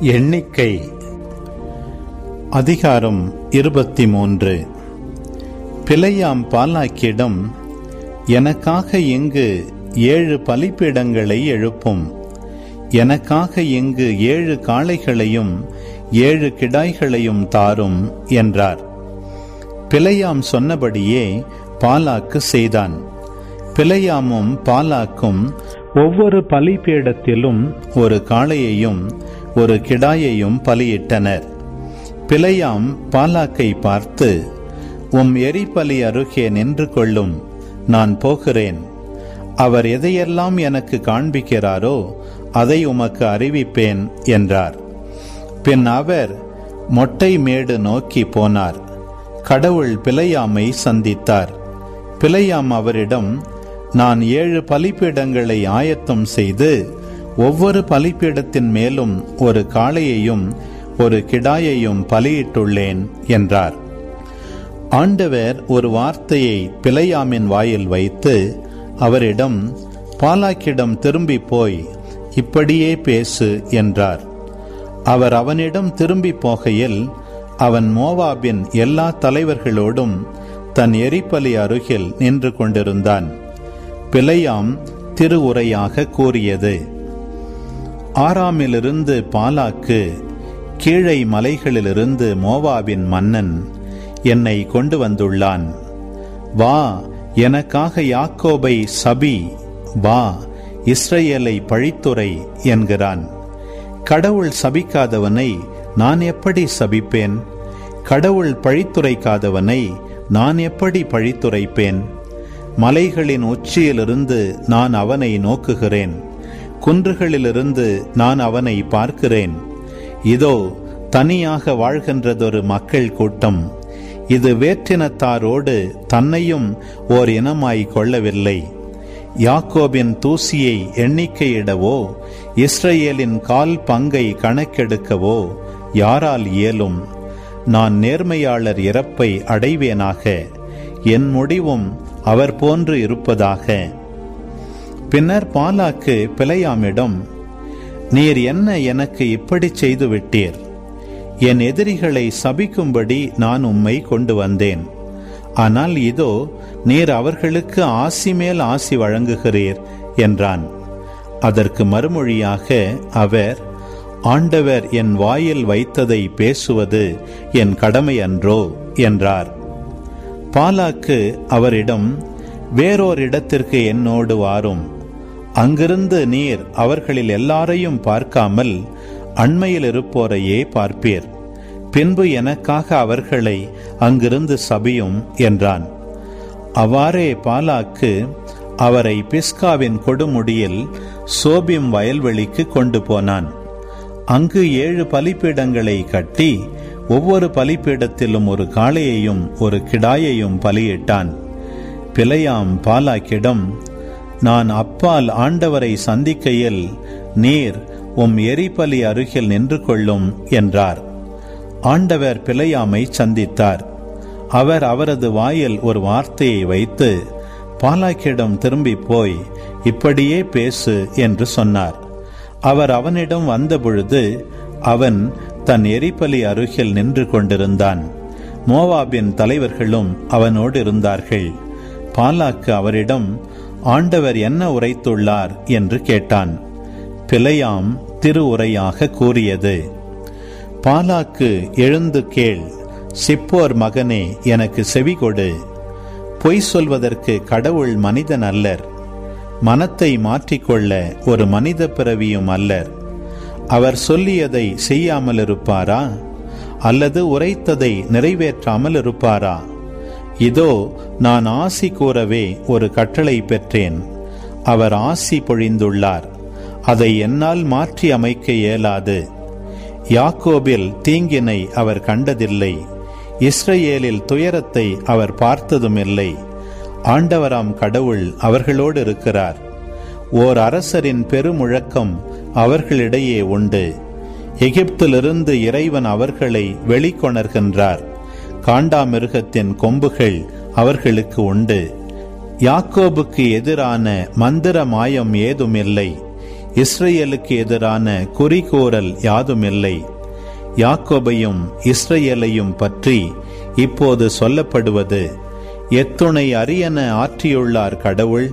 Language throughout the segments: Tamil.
எண்ணிக்கை. அதிகாரம் இருபத்தி மூன்று பிழையாம் பாலாக்கிடம் எனக்காக இங்கு ஏழு பலிப்பீடங்களை எழுப்பும். எனக்காக இங்கு ஏழு காளைகளையும் ஏழு கிடாய்களையும் தாரும் என்றார். பிழையாம் சொன்னபடியே பாலாக்கு செய்தான். பிழையாமும் பாலாக்கும் ஒவ்வொரு பலிபீடத்திலும் ஒரு காளையையும் ஒரு கிடாயையும் பலியிட்டனர். பிழையாம் பாலாக்கை பார்த்து உம் எரிபலி அருகே நின்று கொள்ளும் நான் போகிறேன். அவர் எதையெல்லாம் எனக்கு காண்பிக்கிறாரோ அதை உமக்கு அறிவிப்பேன் என்றார். பின் அவர் மொட்டை மேடு நோக்கி போனார். கடவுள் பிழையாமை சந்தித்தார். பிழையாம் அவரிடம் நான் ஏழு பலிப்பீடங்களை ஆயத்தம் செய்து ஒவ்வொரு பலிப்பீடத்தின் மேலும் ஒரு காளையையும் ஒரு கிடாயையும் பலியிட்டுள்ளேன் என்றார். ஆண்டவர் ஒரு வார்த்தையை பிழையாமின் வாயில் வைத்து அவரிடம் பாலாக்கிடம் திரும்பி போய் இப்படியே பேசு என்றார். அவர் அவனிடம் திரும்பி போகையில் அவன் மோவாபின் எல்லா தலைவர்களோடும் தன் எரிப்பலி அருகில் நின்று கொண்டிருந்தான். பிழையாம் திருவுரையாக கூறியது. ஆறாமிலிருந்து பாலாக்கு கீழை மலைகளிலிருந்து மோவாவின் மன்னன் என்னை கொண்டு வந்துள்ளான். வா எனக்காக யாக்கோபை சபி வா இஸ்ரேலை பழித்துறை என்கிறான். கடவுள் சபிக்காதவனை நான் எப்படி சபிப்பேன்? கடவுள் பழித்துரைக்காதவனை நான் எப்படி பழித்துரைப்பேன்? மலைகளின் உச்சியிலிருந்து நான் அவனை நோக்குகிறேன். குன்றுகளிலிருந்து நான் அவனை பார்க்கிறேன். இதோ தனியாக வாழ்கின்றதொரு மக்கள் கூட்டம். இது வேற்றினத்தாரோடு தன்னையும் ஓர் இனமாய் கொள்ளவில்லை. யாக்கோபின் தூசியை எண்ணிக்கையிடவோ இஸ்ரேலின் கால் பங்கை கணக்கெடுக்கவோ யாரால் இயலும்? நான் நேர்மையாளர் இறப்பை அடைவேனாக. என் முடிவும் அவர் போன்று இருப்பதாக. பின்னர் பாலாக்கு பிழையாமிடம் நீர் என்ன எனக்கு இப்படி செய்து விட்டீர் என் எதிரிகளை சபிக்கும்படி நான் உம்மை கொண்டு வந்தேன். ஆனால் இதோ நீர் அவர்களுக்கு ஆசி மேல் ஆசி வழங்குகிறீர் என்றான். அதற்கு மறுமொழியாக அவர் ஆண்டவர் என் வாயில் வைத்ததை பேசுவது என் கடமை அன்றோ என்றார். பாலாக்கு அவரிடம் வேறோர் இடத்திற்கு என்னோடு வாரும். அங்கிருந்து நீர் அவர்களில் எல்லாரையும் பார்க்காமல் அண்மையில் இருப்போரையே பார்ப்பீர். பின்பு எனக்காக அவர்களை அங்கிருந்து சபியும் என்றான். அவ்வாறே பாலாக்கு அவரை பிஸ்காவின் கொடுமுடியில் சோபிம் வயல்வெளிக்கு கொண்டு போனான். அங்கு ஏழு பலிப்பீடங்களை கட்டி ஒவ்வொரு பலிப்பீடத்திலும் ஒரு காளையையும் ஒரு கிடாயையும் பலியிட்டான். பிழையாம் பாலாக்கிடம் நான் அப்பால் ஆண்டவரை சந்திக்கையில் நீர் உம் எரிபலி அருகில் நின்று கொள்ளும் என்றார். ஆண்டவர் பிழையாமை சந்தித்தார். அவர் அவரது வாயில் ஒரு வார்த்தையை வைத்து பாலாக்கிடம் திரும்பி போய் இப்படியே பேசு என்று சொன்னார். அவர் அவனிடம் வந்தபொழுது அவன் தன் எரிபலி அருகில் நின்று கொண்டிருந்தான் மோவாபின் தலைவர்களும் அவனோடு இருந்தார்கள். பாலாக்கு அவரிடம் ஆண்டவர் என்ன உரைத்துள்ளார் என்று கேட்டான். பிழையாம் திரு உரையாக கூறியது பாலாக்கு எழுந்து கேள் சிப்போர் மகனே எனக்கு செவி கொடு. பொய் சொல்வதற்கு கடவுள் மனிதன் அல்லர். மனத்தை மாற்றிக்கொள்ள ஒரு மனித பிறவியும் அல்லர். அவர் சொல்லியதை செய்யாமல் இருப்பாரா அல்லது உரைத்ததை நிறைவேற்றாமல் இருப்பாரா இதோ நான் ஆசி கூறவே ஒரு கட்டளை பெற்றேன். அவர் ஆசி பொழிந்துள்ளார். அதை என்னால் மாற்றி அமைக்க இயலாது. யாக்கோபில் தீங்கினை அவர் கண்டதில்லை. இஸ்ரேலில் துயரத்தை அவர் பார்த்ததுமில்லை. ஆண்டவராம் கடவுள் அவர்களோடு இருக்கிறார். ஓர் அரசரின் பெருமுழக்கம் அவர்களிடையே உண்டு. எகிப்திலிருந்து இறைவன் அவர்களை வெளிக்கொணர்கின்றார். காண்டாமிருகத்தின் கொம்புகள் அவர்களுக்கு உண்டு. யாக்கோபுக்கு எதிரான மந்திர மாயம் ஏதுமில்லை. இஸ்ரேலுக்கு எதிரான குறிகோரல் யாதுமில்லை. யாக்கோபையும் இஸ்ரேலையும் பற்றி இப்போது சொல்லப்படுவது எத்துணை அரியன ஆற்றியுள்ளார் கடவுள்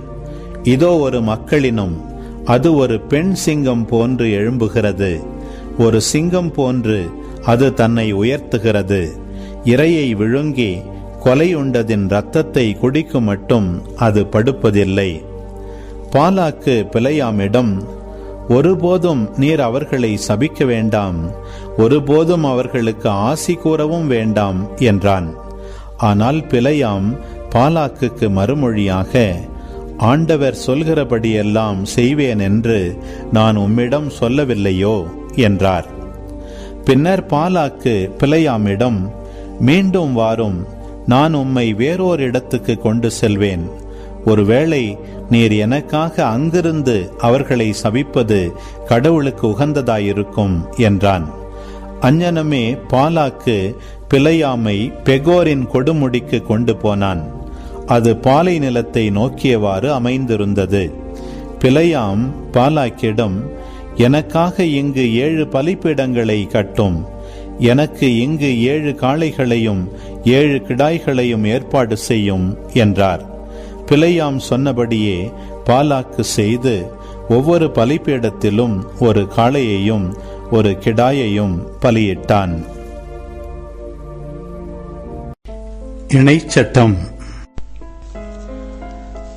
இதோ ஒரு மக்களினும் அது ஒரு பெண் சிங்கம் போன்று எழும்புகிறது. ஒரு சிங்கம் போன்று அது தன்னை உயர்த்துகிறது. இரையை விழுங்கி கொலையுண்டதின் இரத்தத்தை குடிக்கும் மட்டும் அது படுப்பதில்லை. பாலாக்கு பிழையாமிடம் ஒருபோதும் நீர் அவர்களை சபிக்க வேண்டாம் ஒருபோதும் அவர்களுக்கு ஆசி கூறவும் வேண்டாம் என்றான். ஆனால் பிழையாம் பாலாக்குக்கு மறுமொழியாக ஆண்டவர் சொல்கிறபடியெல்லாம் செய்வேன் என்று நான் உம்மிடம் சொல்லவில்லையோ? என்றார். பின்னர் பாலாக்கு பிழையாமிடம் மீண்டும் வாரும். நான் உம்மை வேறோர் இடத்துக்கு கொண்டு செல்வேன். ஒருவேளை நீர் எனக்காக அங்கிருந்து அவர்களை சபிப்பது கடவுளுக்கு உகந்ததாயிருக்கும் என்றான். அஞ்ஞனமே பாலாக்கு பிழையாமை பெகோரின் கொடுமுடிக்கு கொண்டு போனான். அது பாலை நிலத்தை நோக்கியவாறு அமைந்திருந்தது. பிழையாம் பாலாக்கிடம் எனக்காக இங்கு ஏழு பலிப்பீடங்களை கட்டும். எனக்கு இங்கு ஏழு காளைகளையும் ஏழு கிடாய்களையும் ஏற்பாடு செய்யும் என்றார். பிழையாம் சொன்னபடியே பாலாக்கு செய்து ஒவ்வொரு பலிப்பீடத்திலும் ஒரு காளையையும் ஒரு கிடாயையும் பலியிட்டான். இணைச்சட்டம்.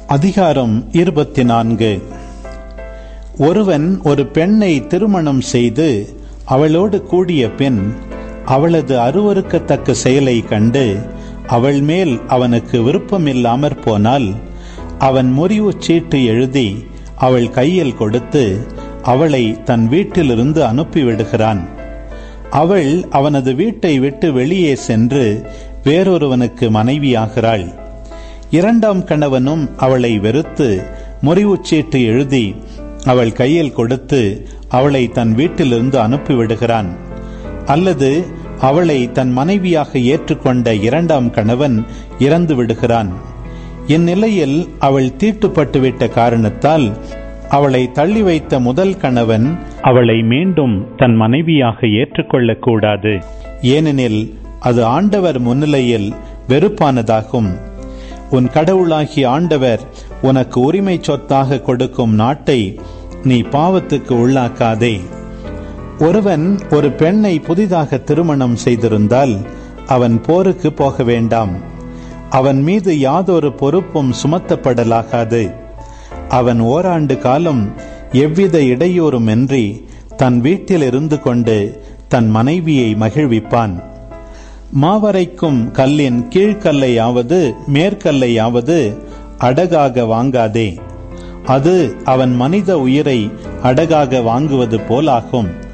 அதிகாரம் இருபத்தி நான்கு ஒருவன் ஒரு பெண்ணை திருமணம் செய்து அவளோடு கூடிய பின் அவளது அருவருக்கத்தக்க செயலை கண்டு அவள் மேல் அவனுக்கு விருப்பமில்லாமற் போனால் அவன் முறிவு சீட்டு எழுதி அவள் கையில் கொடுத்து அவளை தன் வீட்டிலிருந்து அனுப்பிவிடுகிறான். அவள் அவனது வீட்டை விட்டு வெளியே சென்று வேறொருவனுக்கு மனைவியாகிறாள். இரண்டாம் கணவனும் அவளை வெறுத்து முறிவுச்சீட்டு எழுதி அவள் கையில் கொடுத்து அவளை தன் வீட்டிலிருந்து அனுப்பிவிடுகிறான். அல்லது அவளை தன் மனைவியாக ஏற்றுக்கொண்ட இரண்டாம் கணவன் இறந்து விடுகிறான். இந்நிலையில் அவள் தீட்டுப்பட்டுவிட்ட காரணத்தால் அவளை தள்ளி வைத்த முதல் கணவன் அவளை மீண்டும் தன் மனைவியாக ஏற்றுக்கொள்ளக் கூடாது. ஏனெனில் அது ஆண்டவர் முன்னிலையில் வெறுப்பானதாகும். உன் கடவுளாகிய ஆண்டவர் உனக்கு உரிமை சொத்தாக கொடுக்கும் நாட்டை நீ பாவத்துக்கு உள்ளாக்காதே. ஒருவன் ஒரு பெண்ணை புதிதாக திருமணம் செய்திருந்தால் அவன் போருக்கு போக வேண்டாம். அவன் மீது யாதொரு பொறுப்பும் சுமத்தப்படலாகாது. அவன் ஓராண்டு காலம் எவ்வித இடையூறுமின்றி தன் வீட்டில் இருந்து கொண்டு தன் மனைவியை மகிழ்விப்பான். மாவரைக்கும் கல்லின் கீழ்கல்லையாவது மேற்கல்லையாவது அடகாக வாங்காதே. அது அவன் மனித உயிரை அடகாக வாங்குவது போலாகும்.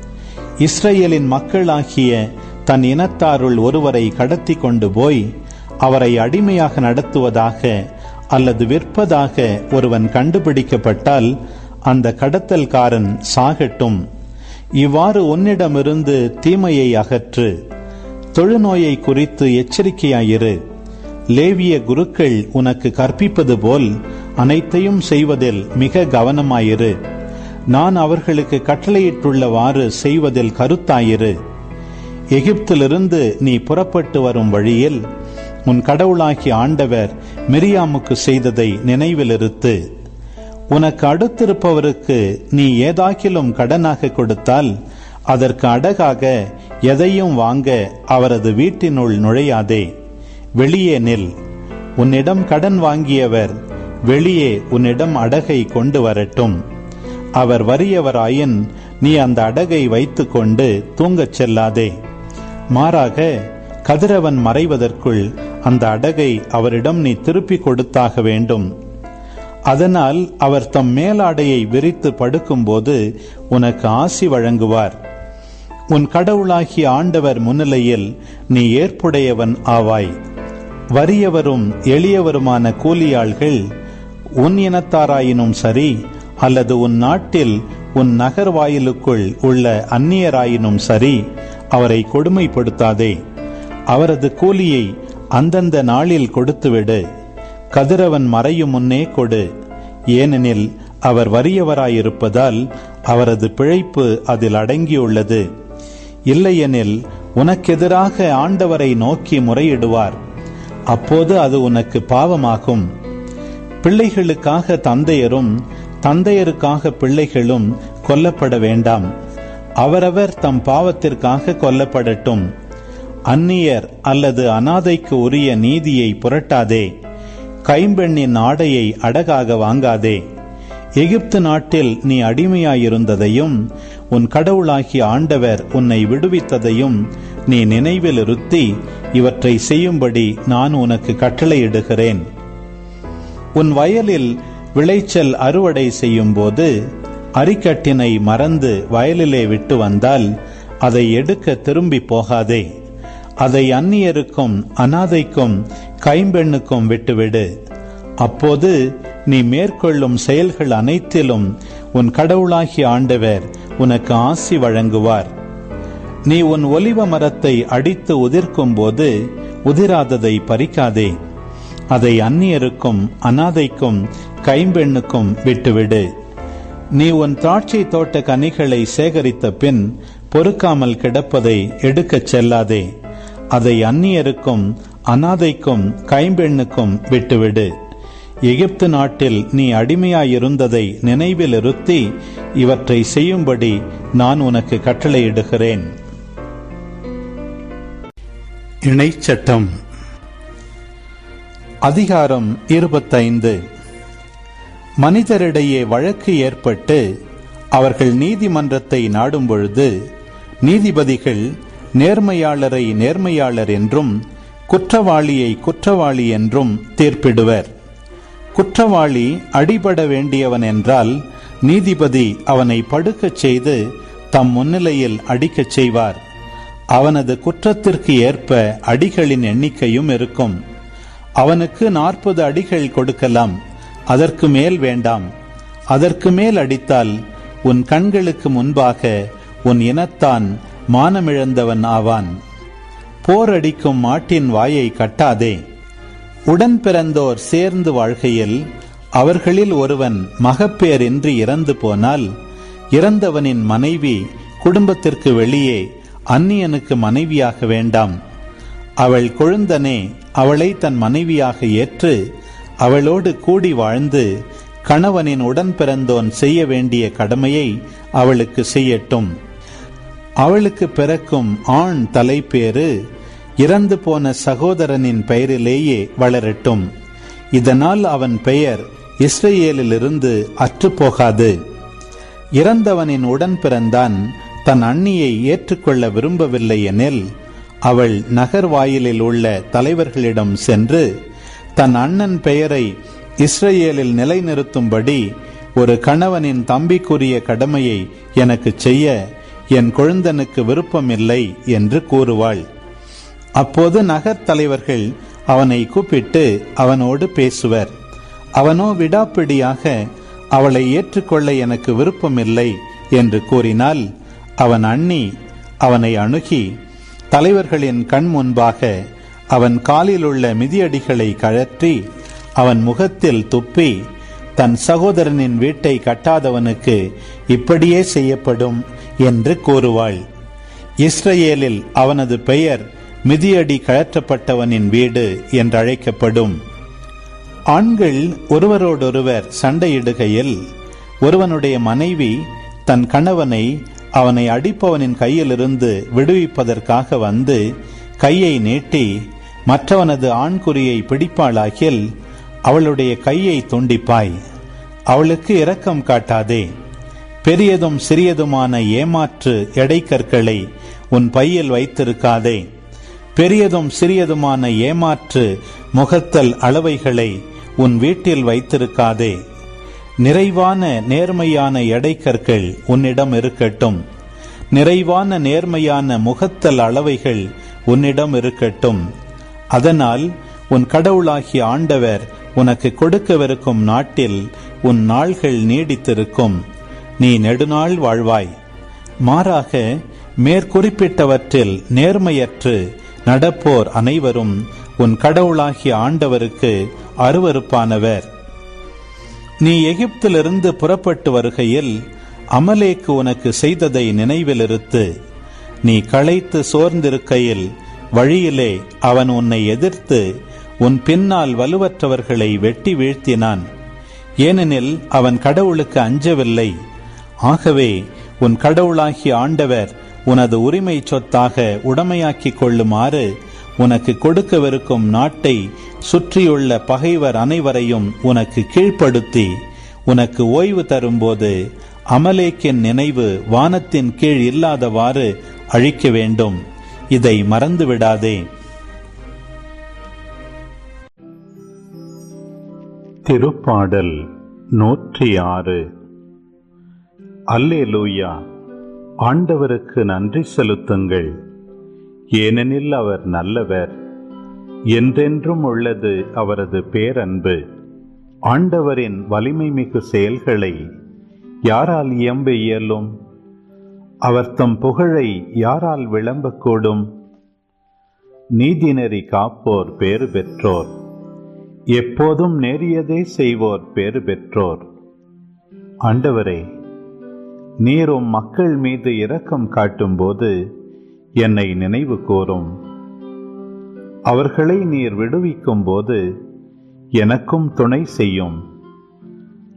இஸ்ரேலின் மக்களாகிய தன் இனத்தாருள் ஒருவரை கடத்தி கொண்டு போய் அவரை அடிமையாக நடத்துவதாக அல்லது விற்பதாக ஒருவன் கண்டுபிடிக்கப்பட்டால் அந்த கடத்தல்காரன் சாகட்டும். இவ்வாறு உன்னிடமிருந்து தீமையை அகற்று தொழுநோயை குறித்து எச்சரிக்கையாயிரு. லேவிய குருக்கள் உனக்கு கற்பிப்பது போல் அனைத்தையும் செய்வதில் மிக கவனமாயிரு. நான் அவர்களுக்கு கட்டளையிட்டுள்ளவாறு செய்வதில் கருத்தாயிரு. எகிப்திலிருந்து நீ புறப்பட்டு வரும் வழியில் உன் கடவுளாகி ஆண்டவர் மிரியாமுக்கு செய்ததை நினைவிலிருத்து உனக்கு அடுத்திருப்பவருக்கு நீ ஏதாக்கிலும் கடனாக கொடுத்தால் அதற்கு அடகாக எதையும் வாங்க அவரது வீட்டினுள் நுழையாதே. வெளியே நில். உன்னிடம் கடன் வாங்கியவர் வெளியே உன்னிடம் அடகை கொண்டு வரட்டும். அவர் வறியவராயின் நீ அந்த அடகை வைத்துக்கொண்டு தூங்கச் செல்லாதே. மாறாக கதிரவன் மறைவதற்குள் அந்த அடகை அவரிடம் நீ திருப்பி கொடுத்தாக வேண்டும். அதனால் அவர் தம் மேலாடையை விரித்து படுக்கும்போது உனக்கு ஆசி வழங்குவார். உன் கடவுளாகிய ஆண்டவர் முன்னிலையில் நீ ஏற்புடையவன் ஆவாய். வறியவரும் எளியவருமான கூலியாள்கள் உன் இனத்தாராயினும் சரி அல்லது உன் நாட்டில் உன் நகர்வாயிலுக்குள் உள்ள அந்நியராயினும் சரி அவரை கொடுமைப்படுத்தாதே. அவரது கூலியை அந்தந்த நாளில் கொடுத்துவிடு. கதிரவன் மறையும் முன்னே கொடு. ஏனெனில் அவர் வறியவராயிருப்பதால் அவரது பிழைப்பு அதில் அடங்கியுள்ளது. இல்லையெனில் உனக்கெதிராக ஆண்டவரை நோக்கி முறையிடுவார். அப்போது அது உனக்கு பாவமாகும். பிள்ளைகளுக்காக தந்தையரும் தந்தையருக்காக பிள்ளைகளும் கொல்லப்பட வேண்டாம். அவரவர் தம் பாவத்திற்காக கொல்லப்படட்டும். அந்நியர் அல்லது அனாதைக்கு உரிய நீதியை புரட்டாதே. கைம்பெண்ணின் ஆடையை அடகாக வாங்காதே. எகிப்து நாட்டில் நீ அடிமையாயிருந்ததையும் உன் கடவுளாகிய ஆண்டவர் உன்னை விடுவித்ததையும் நீ நினைவில் இருத்தி இவற்றை செய்யும்படி நான் உனக்கு கட்டளையிடுகிறேன். உன் வயலில் விளைச்சல் அறுவடை செய்யும் போது அரிக்கட்டினை மறந்து வயலிலே விட்டு வந்தால் அதை எடுக்க திரும்பி போகாதே. அதை அந்நியருக்கும் அனாதைக்கும் கைம்பெண்ணுக்கும் விட்டுவிடு. அப்போது நீ மேற்கொள்ளும் செயல்கள் அனைத்திலும் உன் கடவுளாகிய ஆண்டவர் உனக்கு ஆசி வழங்குவார். நீ உன் ஒலிவ மரத்தை அடித்து உதிர்க்கும் போது உதிராததை பறிக்காதே. அதை அந்நியருக்கும் அனாதைக்கும் கைம்பெண்ணுக்கும் விட்டுவிடு. நீ உன் திராட்சை தோட்ட கனிகளை சேகரித்த பின் பொறுக்காமல் கிடப்பதை எடுக்கச் செல்லாதே. அதை அந்நியருக்கும் அனாதைக்கும் கைம்பெண்ணுக்கும் விட்டுவிடு. எகிப்து நாட்டில் நீ அடிமையாயிருந்ததை நினைவில் இருத்தி இவற்றை செய்யும்படி நான் உனக்கு கட்டளையிடுகிறேன். இணைச்சட்டம். அதிகாரம் இருபத்தைந்து. மனிதரிடையே வழக்கு ஏற்பட்டு அவர்கள் நீதிமன்றத்தை நாடும் பொழுது நீதிபதிகள் நேர்மையாளரை நேர்மையாளர் என்றும் குற்றவாளியை குற்றவாளி என்றும் தீர்ப்பிடுவர். குற்றவாளி அடிபட வேண்டியவன் என்றால் நீதிபதி அவனை படுக்கச் செய்து தம் முன்னிலையில் அடிக்கச் செய்வார். அவனது குற்றத்திற்கு ஏற்ப அடிகளின் எண்ணிக்கையும் இருக்கும். அவனுக்கு நாற்பது அடிகள் கொடுக்கலாம் அதற்கு மேல் வேண்டாம். அதற்கு மேல் அடித்தால் உன் கண்களுக்கு முன்பாக உன் இனத்தான் மானமிழந்தவன் ஆவான். போர் அடிக்கும் மாட்டின் வாயை கட்டாதே. உடன் பிறந்தோர் சேர்ந்து வாழ்கையில் அவர்களில் ஒருவன் மகப்பேரின்றி இறந்து போனால் இறந்தவனின் மனைவி குடும்பத்திற்கு வெளியே அந்நியனுக்கு மனைவியாக வேண்டாம். அவள் கொழுந்தனே அவளை தன் மனைவியாக ஏற்று அவளோடு கூடி வாழ்ந்து கணவனின் உடன் பிறந்தோன் செய்ய வேண்டிய கடமையை அவளுக்கு செய்யட்டும். அவளுக்கு பிறக்கும் ஆண் தலைப்பேறு இறந்து போன சகோதரனின் பெயரிலேயே வளரட்டும். இதனால் அவன் பெயர் இஸ்ரேலிலிருந்து அற்றுப்போகாது. இறந்தவனின் உடன் பிறந்தான் தன் அண்ணியை ஏற்றுக்கொள்ள விரும்பவில்லை எனில் அவள் நகர் வாயிலில் உள்ள தலைவர்களிடம் சென்று தன் அண்ணன் பெயரை இஸ்ரேலில் நிலைநிறுத்தும்படி ஒரு கணவனின் தம்பிக்குரிய கடமையை எனக்கு செய்ய என் குழந்தனுக்கு விருப்பமில்லை என்று கூறுவாள். அப்போது நகர் தலைவர்கள் அவனை கூப்பிட்டு அவனோடு பேசுவர். அவனோ விடாப்பிடியாக அவளை ஏற்றுக்கொள்ள எனக்கு விருப்பமில்லை என்று கூறினால் அவன் அண்ணி அவனை அணுகி தலைவர்களின் கண் முன்பாக அவன் காலில் உள்ள மிதியடிகளை கழற்றி அவன் முகத்தில் துப்பி தன் சகோதரனின் வீட்டை கட்டாதவனுக்கு இப்படியே செய்யப்படும் என்று கூறுவாள். இஸ்ரேலில் அவனது பெயர் மிதியடி கழற்றப்பட்டவனின் வீடு என்றழைக்கப்படும். ஆண்கள் ஒருவரோடொருவர் சண்டையிடுகையில் ஒருவனுடைய மனைவி தன் கணவனை அவனை அடிப்பவனின் கையிலிருந்து விடுவிப்பதற்காக வந்து கையை நீட்டி மற்றவனது ஆண்குறியை பிடிப்பாளாகில் அவளுடைய கையை துண்டிப்பாய். அவளுக்கு இரக்கம் காட்டாதே. பெரியதும் சிறியதுமான ஏமாற்று எடைக்கற்களை உன் பையில் வைத்திருக்காதே. பெரியதும் சிறியதுமான ஏமாற்று முகத்தல் அளவைகளை உன் வீட்டில் வைத்திருக்காதே. நிறைவான நேர்மையான எடைக்கற்கள் உன்னிடம் இருக்கட்டும். நிறைவான நேர்மையான முகத்தல் அளவைகள் உன்னிடம் இருக்கட்டும். அதனால் உன் கடவுளாகிய ஆண்டவர் உனக்கு கொடுக்கவிருக்கும் நாட்டில் உன் நாள்கள் நீடித்திருக்கும். நீ நெடுநாள் வாழ்வாய். மாறாக மேற்குறிப்பிட்டவற்றில் நேர்மையற்று நடப்போர் அனைவரும் உன் கடவுளாகிய ஆண்டவருக்கு அருவருப்பானவர். நீ எகிப்திலிருந்து புறப்பட்டு வருகையில் அமலேக்கு உனக்கு செய்ததை நினைவிலிருத்து நீ களைத்து சோர்ந்திருக்கையில் வழியிலே அவன் உன்னை எதிர்த்து உன் பின்னால் வலுவற்றவர்களை வெட்டி வீழ்த்தினான். ஏனெனில் அவன் கடவுளுக்கு அஞ்சவில்லை. ஆகவே உன் கடவுளாகிய ஆண்டவர் உனது உரிமை சொத்தாக உடமையாக்கிக் கொள்ளுமாறு உனக்கு கொடுக்கவிருக்கும் நாட்டை சுற்றியுள்ள பகைவர் அனைவரையும் உனக்கு கீழ்ப்படுத்தி உனக்கு ஓய்வு தரும்போது அமலேக்கின் நினைவு வானத்தின் கீழ் இல்லாதவாறு அழிக்க வேண்டும். இதை மறந்துவிடாதே. திருப்பாடல் நூற்றி ஆறு அல்லேலூயா. ஆண்டவருக்கு நன்றி செலுத்துங்கள். ஏனெனில் அவர் நல்லவர். என்றென்றும் உள்ளது அவரது பேரன்பு. ஆண்டவரின் வலிமை மிகு செயல்களை யாரால் இயம்ப இயலும்? அவர் தம் புகழை யாரால் விளம்பக்கூடும்? நீதிநெறி காப்போர் பேறு பெற்றோர். எப்போதும் நேரியதே செய்வோர் பேறு பெற்றோர். ஆண்டவரே நீரும் மக்கள் மீது இரக்கம் காட்டும்போது என்னை நினைவு கூறும். அவர்களை நீர் விடுவிக்கும் போது எனக்கும் துணை செய்யும்.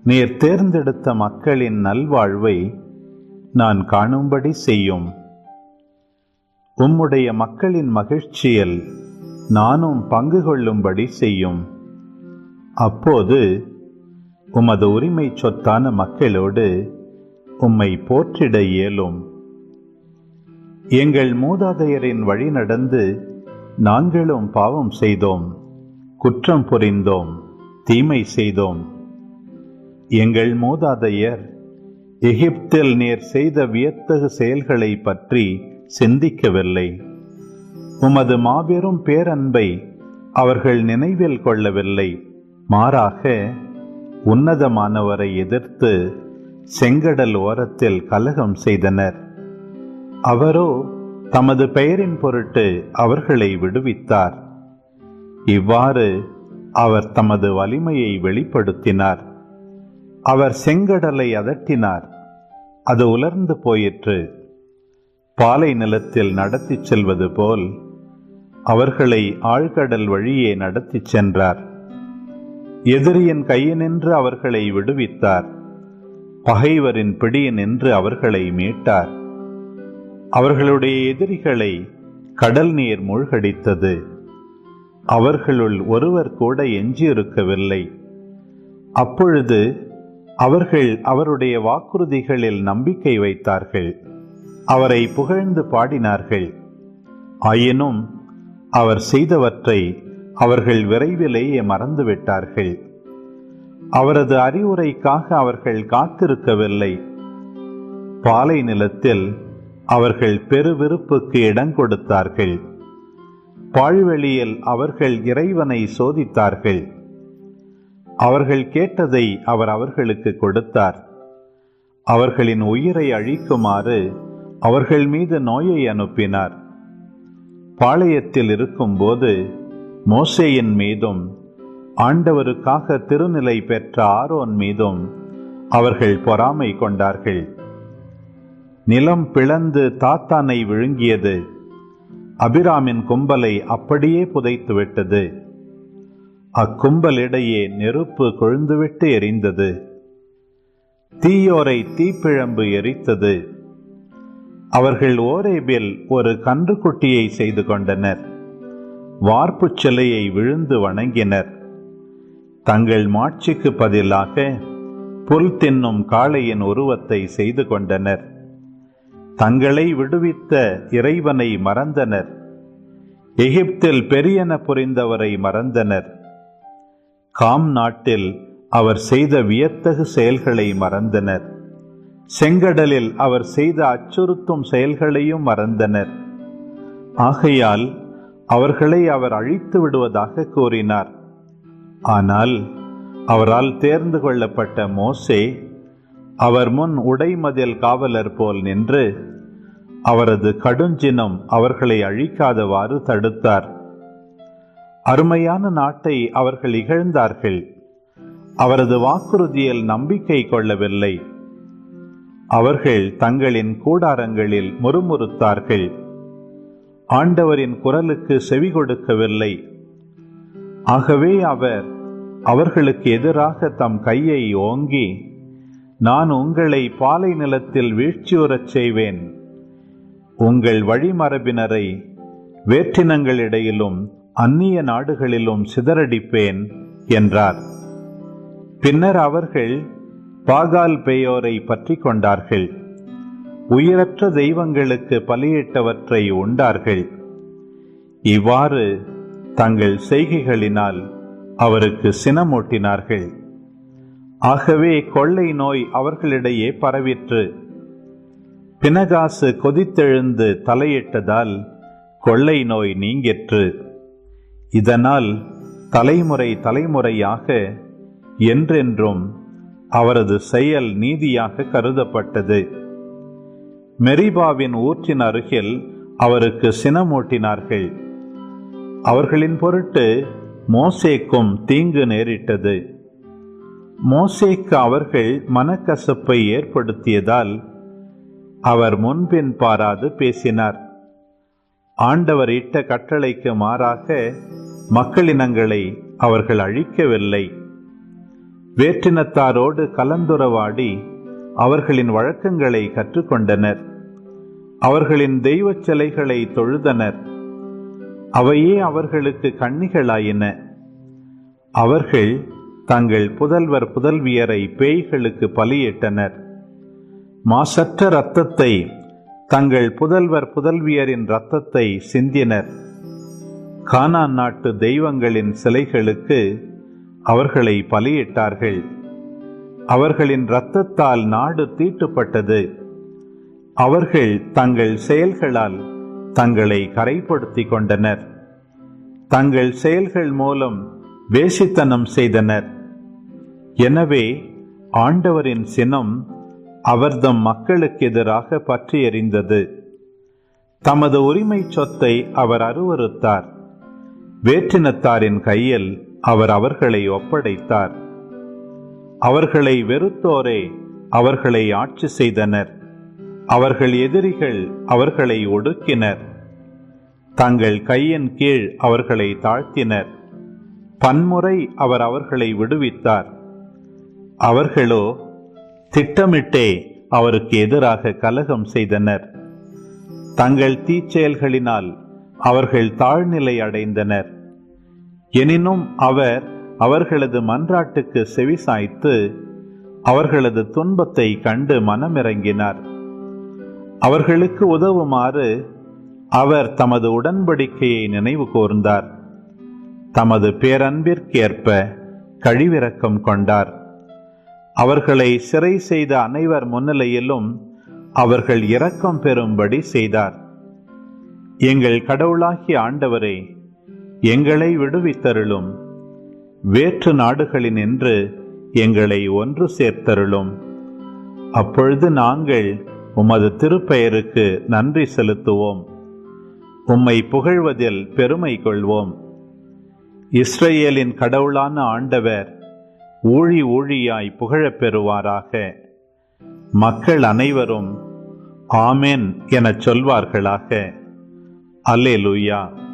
நீர் தேர்ந்தெடுத்த மக்களின் நல்வாழ்வை நான் காணும்படி செய்யும். உம்முடைய மக்களின் மகிழ்ச்சியில் நானும் பங்கு கொள்ளும்படி செய்யும். அப்போது உமது உரிமை சொத்தான மக்களோடு உம்மை போற்றிட இயலும். எங்கள் மூதாதையரின் வழி நடந்து நாங்களும் பாவம் செய்தோம் குற்றம் புரிந்தோம் தீமை செய்தோம். எங்கள் மூதாதையர் எகிப்தில் நீர் செய்த வியத்தகு செயல்களை பற்றி சிந்திக்கவில்லை. உமது மாபெரும் பேரன்பை அவர்கள் நினைவில் கொள்ளவில்லை. மாறாக உன்னதமானவரை எதிர்த்து செங்கடல் ஓரத்தில் கலகம் செய்தனர். அவரோ தமது பெயரின் பொருட்டு அவர்களை விடுவித்தார். இவ்வாறு அவர் தமது வலிமையை வெளிப்படுத்தினார். அவர் செங்கடலை அதட்டினார். அது உலர்ந்து போயிற்று. பாலை நிலத்தில் நடத்திச் செல்வது போல் அவர்களை ஆழ்கடல் வழியே நடத்திச் சென்றார். எதிரியின் கையினின்று அவர்களை விடுவித்தார். பகைவரின் பிடியினின்று அவர்களை மீட்டார். அவர்களுடைய எதிரிகளை கடல் நீர் மூழ்கடித்தது. அவர்களுள் ஒருவர் கூட எஞ்சியிருக்கவில்லை. அப்பொழுது அவர்கள் அவருடைய வாக்குறுதிகளில் நம்பிக்கை வைத்தார்கள். அவரை புகழ்ந்து பாடினார்கள். ஆயினும் அவர் செய்தவற்றை அவர்கள் விரைவிலேயே மறந்துவிட்டார்கள். அவரது அறிவுரைக்காக அவர்கள் காத்திருக்கவில்லை. பாலை நிலத்தில் அவர்கள் பெருவிருப்புக்கு இடம் கொடுத்தார்கள். பாழ்வெளியில் அவர்கள் இறைவனை சோதித்தார்கள். அவர்கள் கேட்டதை அவர் அவர்களுக்கு கொடுத்தார். அவர்களின் உயிரை அழிக்குமாறு அவர்கள் மீது நோயை அனுப்பினார். பாளையத்தில் இருக்கும்போது மோசேயின் மீதும் ஆண்டவருக்காக திருநிலை பெற்ற ஆரோன் மீதும் அவர்கள் பொறாமை கொண்டார்கள். நிலம் பிளந்து தாத்தானை விழுங்கியது. அபிராமின் கும்பலை அப்படியே புதைத்து விட்டது அக்கும்பலிடையே நெருப்பு கொழுந்துவிட்டு எரிந்தது. தீயோரை தீப்பிழம்பு எரித்தது. அவர்கள் ஓரேபில் ஒரு கன்றுக்குட்டியை செய்து கொண்டனர். வார்ப்புச் சிலையை விழுந்து வணங்கினர். தங்கள் மாட்சிக்கு பதிலாக புல் தின்னும் காளையின் உருவத்தை செய்து கொண்டனர். தங்களை விடுவித்த இறைவனை மறந்தனர். எகிப்தில் பெரியன புரிந்தவரை மறந்தனர். காம் நாட்டில் அவர் செய்த வியத்தகு செயல்களை மறந்தனர். செங்கடலில் அவர் செய்த அச்சுறுத்தும் செயல்களையும் மறந்தனர். ஆகையால் அவர்களை அவர் அழித்து விடுவதாக கூறினார். ஆனால் அவரால் தேர்ந்து கொள்ளப்பட்ட மோசே அவர் முன் உடைமதில் காவலர் போல் நின்று அவரது கடுஞ்சினம் அவர்களை அழிக்காதவாறு தடுத்தார். அருமையான நாட்டை அவர்கள் இகழ்ந்தார்கள். அவரது வாக்குறுதியில் நம்பிக்கை கொள்ளவில்லை. அவர்கள் தங்களின் கூடாரங்களில் முறுமுறுத்தார்கள். ஆண்டவரின் குரலுக்கு செவி கொடுக்கவில்லை. ஆகவே அவர் அவர்களுக்கு எதிராக தம் கையை ஓங்கி நான் உங்களை பாலை நிலத்தில் வீழ்ச்சியுறச் செய்வேன். உங்கள் வழிமரபினரை வேற்றினங்களிடையிலும் அந்நிய நாடுகளிலும் சிதறடிப்பேன் என்றார். பின்னர் அவர்கள் பாகால் பேயோரை பற்றி கொண்டார்கள். உயிரற்ற தெய்வங்களுக்கு பலியிட்டவற்றை உண்டார்கள். இவ்வாறு தங்கள் செய்கைகளினால் அவருக்கு சினமூட்டினார்கள். ஆகவே கொள்ளை நோய் அவர்களிடையே பரவிற்று. பினகாசு கொதித்தெழுந்து தலையிட்டதால் கொள்ளை நோய் நீங்கிற்று. இதனால் தலைமுறை தலைமுறையாக என்றென்றும் அவரது செயல் நீதியாக கருதப்பட்டது. மெரிபாவின் ஊற்றின் அருகில் அவருக்கு சினமூட்டினார்கள். அவர்களின் பொருட்டு மோசேக்கும் தீங்கு நேரிட்டது. மோசேக்கு அவர்கள் மனக்கசப்பை ஏற்படுத்தியதால் அவர் முன்பின் பாராது பேசினார். ஆண்டவர் இட்ட கட்டளைக்கு மாறாக மக்களினங்களை அவர்கள் அழிக்கவில்லை. வேற்றினத்தாரோடு கலந்துரவாடி அவர்களின் வழக்கங்களை கற்றுக்கொண்டனர். அவர்களின் தெய்வச் சிலைகளை தொழுதனர். அவையே அவர்களுக்கு கண்ணிகளாயின. அவர்கள் தங்கள் புதல்வர் புதல்வியரை பேய்களுக்கு பலியிட்டனர். மாசற்ற இரத்தத்தை தங்கள் புதல்வர் புதல்வியரின் இரத்தத்தை சிந்தினர். கானான் நாட்டு தெய்வங்களின் சிலைகளுக்கு அவர்களை பலியிட்டார்கள். அவர்களின் இரத்தத்தால் நாடு தீட்டுப்பட்டது. அவர்கள் தங்கள் செயல்களால் தங்களை கரைப்படுத்திக் கொண்டனர். தங்கள் செயல்கள் மூலம் வேசித்தனம் செய்தனர். எனவே ஆண்டவரின் சினம் அவர்தம் மக்களுக்கு எதிராக பற்றி எறிந்தது தமது உரிமை சொத்தை அவர் அருவறுத்தார். வேற்றினத்தாரின் கையில் அவர் அவர்களை ஒப்படைத்தார். அவர்களை வெறுத்தோரே அவர்களை ஆட்சி செய்தனர். அவர்கள் எதிரிகள் அவர்களை ஒடுக்கினர். தங்கள் கையின் கீழ் அவர்களை தாழ்த்தினர். பன்முறை அவர் அவர்களை விடுவித்தார். அவர்களோ திட்டமிட்டே அவருக்கு எதிராக கலகம் செய்தனர். தங்கள் தீச்செயல்களினால் அவர்கள் தாழ்நிலை அடைந்தனர். எனினும் அவர் அவர்களது மன்றாட்டுக்கு செவிசாய்த்து அவர்களது துன்பத்தை கண்டு மனமிறங்கினார். அவர்களுக்கு உதவுமாறு அவர் தமது உடன்படிக்கையை நினைவு கூர்ந்தார். தமது பேரன்பிற்கேற்ப கழிவிறக்கம் கொண்டார். அவர்களை சிறை செய்த அனைவர் முன்னிலையிலும் அவர்கள் இரக்கம் பெறும்படி செய்தார். எங்கள் கடவுளாகிய ஆண்டவரே எங்களை விடுவித்தருளும். வேற்று நாடுகளினின்று எங்களை ஒன்று சேர்த்தருளும். அப்பொழுது நாங்கள் உமது திருப்பெயருக்கு நன்றி செலுத்துவோம். உம்மை புகழ்வதில் பெருமை கொள்வோம். இஸ்ரேலின் கடவுளான ஆண்டவர் ஊழி ஊழியாய் புகழப் பெறுவாராக. மக்கள் அனைவரும் ஆமேன் எனச் சொல்வார்களாக. அல்லேலூயா.